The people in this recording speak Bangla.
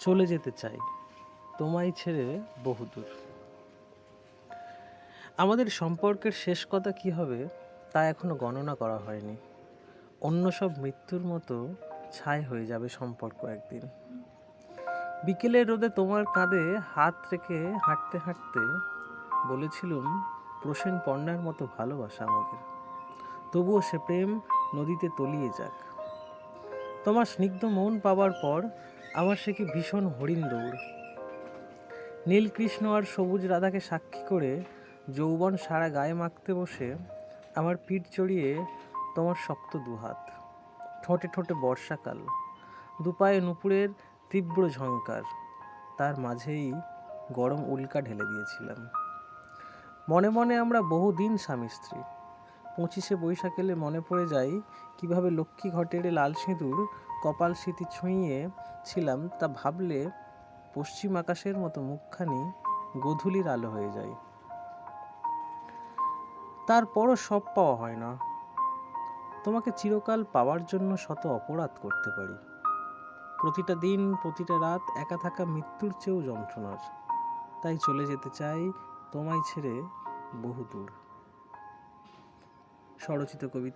চলে যেতে চাই, তোমায় ছেড়ে বহুদূর। আমাদের সম্পর্কের শেষ কথা কি হবে, তা এখনও গণনা করা হয়নি। অন্য সব মৃত্যুর মতো ছাই হয়ে যাবে সম্পর্ক একদিন। বিকেলের রোদে তোমার কাঁধে হাত রেখে হাঁটতে হাঁটতে বলেছিলুম, প্রসেন পণ্যার মতো ভালোবাসা আমাদের। তবুও সে প্রেম নদীতে তলিয়ে যাক। তোমার স্নিগ্ধ মন পাওয়ার পর আমার সে কি ভীষণ হরিণ দৌড়? নীলকৃষ্ণ আর সবুজ রাধাকে সাক্ষী করে যৌবন সারা গায়ে মাখতে বসে আমার পিঠ চড়িয়ে তোমার শক্ত দুহাত, ঠোঁটে ঠোঁটে বর্ষাকাল, দুপায়ে নুপুরের তীব্র ঝঙ্কার তার মাঝেই গরম উল্কা ঢেলে দিয়েছিলাম। মনে মনে আমরা বহুদিন স্বামী স্ত্রী। পঁচিশে বৈশাখ এলে মনে পড়ে যায় কীভাবে লক্ষ্মী ঘটের লাল সিঁদুর কপাল স্মৃতি ছুঁইয়ে ছিলাম তা ভাবলে পশ্চিম আকাশের মতো মুখখানি গধূলির আলো হয়ে যায়। তারপরও সব পাওয়া হয় না। তোমাকে চিরকাল পাওয়ার জন্য শত অপরাধ করতে পারি। প্রতিটা দিন, প্রতিটা রাত একা থাকা মৃত্যুর চেয়েও যন্ত্রণার। তাই চলে যেতে চাই তোমায় ছেড়ে বহুদূর। স্বরচিত কবিতা।